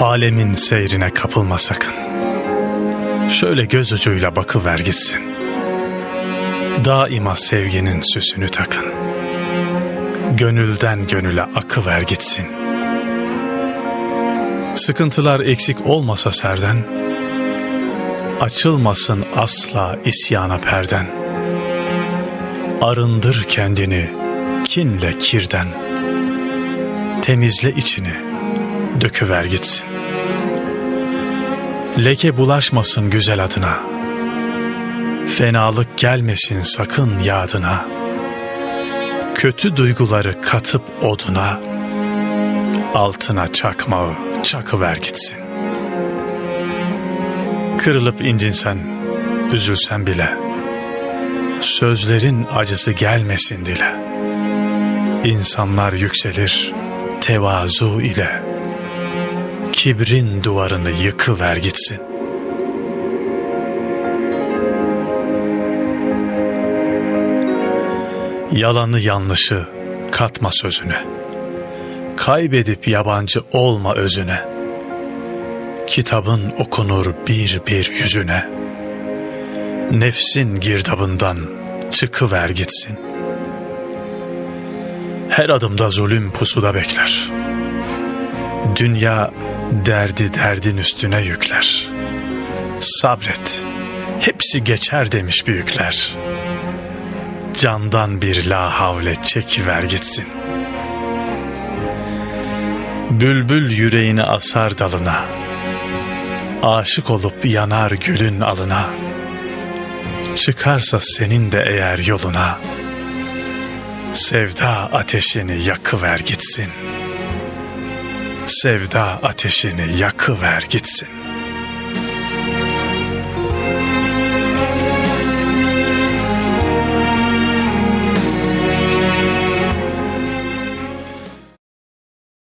Alemin seyrine kapılma sakın. Şöyle göz ucuyla bakıver gitsin. Daima sevginin süsünü takın. Gönülden gönüle akıver gitsin. Sıkıntılar eksik olmasa serden, açılmasın asla isyana perden. Arındır kendini kinle kirden. Temizle içini, döküver gitsin. Leke bulaşmasın güzel adına. Fenalık gelmesin sakın yadına. Kötü duyguları katıp oduna, altına çakmağı çakıver gitsin. Kırılıp incinsen, üzülsen bile, sözlerin acısı gelmesin dile. İnsanlar yükselir tevazu ile, kibrin duvarını yıkıver gitsin. Yalanı yanlışı katma sözüne. Kaybedip yabancı olma özüne. Kitabın okunur bir bir yüzüne. Nefsin girdabından çıkıver gitsin. Her adımda zulüm pusuda bekler. Dünya derdi derdin üstüne yükler. Sabret, hepsi geçer demiş büyükler. Candan bir la havle çekiver gitsin. Bülbül yüreğini asar dalına. Aşık olup yanar gülün alına. Çıkarsa senin de eğer yoluna. Sevda ateşini yakıver gitsin. Sevda ateşini yakıver gitsin.